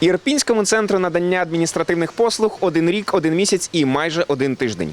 Ірпінському центру надання адміністративних послуг один рік, один місяць і майже один тиждень.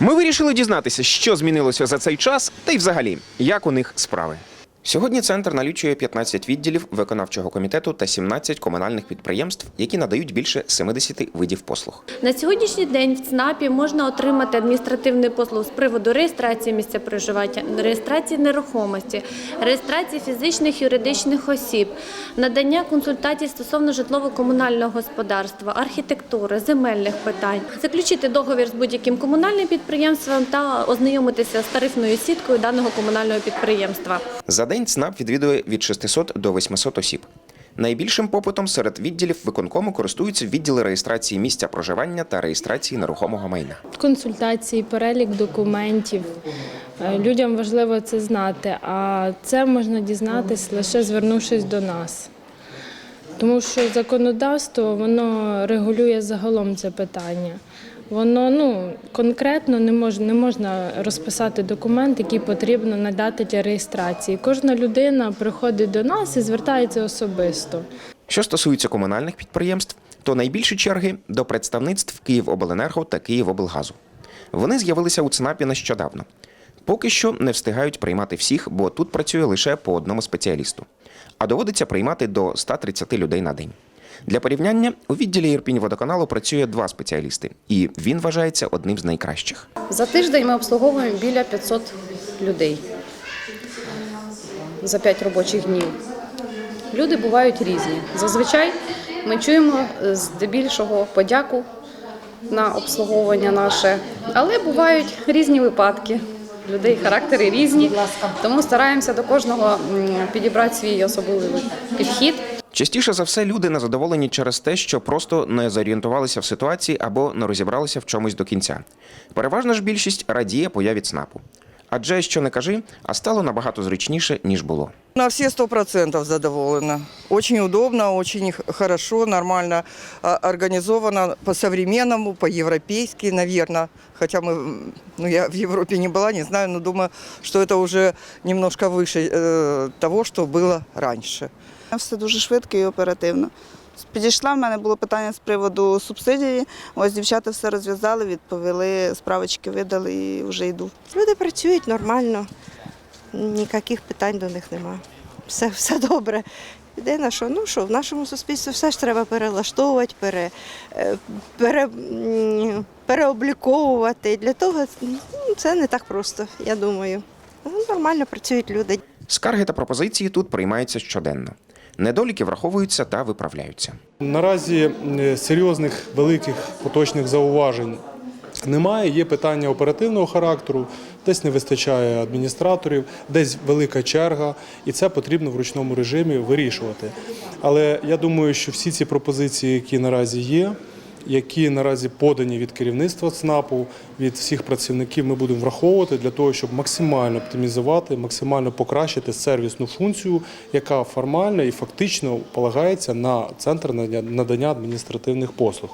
Ми вирішили дізнатися, що змінилося за цей час, та й взагалі, як у них справи. Сьогодні центр налічує 15 відділів виконавчого комітету та 17 комунальних підприємств, які надають більше 70 видів послуг. На сьогоднішній день в ЦНАПі можна отримати адміністративний послуг з приводу реєстрації місця проживання, реєстрації нерухомості, реєстрації фізичних юридичних осіб, надання консультацій стосовно житлово-комунального господарства, архітектури, земельних питань, заключити договір з будь-яким комунальним підприємством та ознайомитися з тарифною сіткою даного комунального підприємства. День ЦНАП відвідує від 600 до 800 осіб. Найбільшим попитом серед відділів виконкому користуються відділи реєстрації місця проживання та реєстрації нерухомого майна. консультації, перелік документів. Е, Людям важливо це знати, а це можна дізнатись лише звернувшись до нас. Тому що законодавство воно регулює загалом це питання. Воно ну конкретно не можна, не можна розписати документ, який потрібно надати для реєстрації. Кожна людина приходить до нас і звертається особисто. Що стосується комунальних підприємств, то найбільші черги до представництв Київобленерго та Київоблгазу. Вони з'явилися у ЦНАПі нещодавно. Поки що не встигають приймати всіх, бо тут працює лише по одному спеціалісту. А доводиться приймати до 130 людей на день. Для порівняння у відділі Ірпінь-водоканалу працює два спеціалісти, і він вважається одним з найкращих. За тиждень ми обслуговуємо біля 500 людей за 5 робочих днів. Люди бувають різні. Зазвичай ми чуємо е, здебільшого подяку на обслуговування наше, але бувають різні випадки. Людей характери різні, тому стараємося до кожного підібрати свій особливий підхід. Частіше за все люди незадоволені через те, що просто не зорієнтувалися в ситуації або не розібралися в чомусь до кінця. Переважна ж більшість радіє появі ЦНАПу. Адже що не кажи, а стало набагато зручніше, ніж було. На все сто процентов задоволена. Очень удобно, очень х- хорошо, нормально а, организовано, по-современному, по-европейски, наверное. Хотя мы, м, ну, я в Европе не была, не знаю, но думаю, что это уже немножко выше э, того, что было раньше. Все дуже швидко і оперативно. Підійшла, в мене було питання з приводу субсидії. Ось дівчата все розв'язали, відповіли, справочки видали і вже йду. Люди працюють нормально, ніяких питань до них нема. Все, все добре. Єдине, що ну що в нашому суспільстві все ж треба перелаштовувати, пере, е, пере, переобліковувати. Для того ну, це не так просто, я думаю. Нормально працюють люди. Скарги та пропозиції тут приймаються щоденно. Недоліки враховуються та виправляються. Наразі е, серйозних великих поточних зауважень немає. Є питання оперативного характеру, десь не вистачає адміністраторів, десь велика черга, і це потрібно в ручному режимі вирішувати. Але я думаю, що всі ці пропозиції, які наразі є, які наразі подані від керівництва ЦНАПу, від всіх працівників, ми будемо враховувати для того, щоб максимально оптимізувати, максимально покращити сервісну функцію, яка формально і фактично полагається на центр надання адміністративних послуг.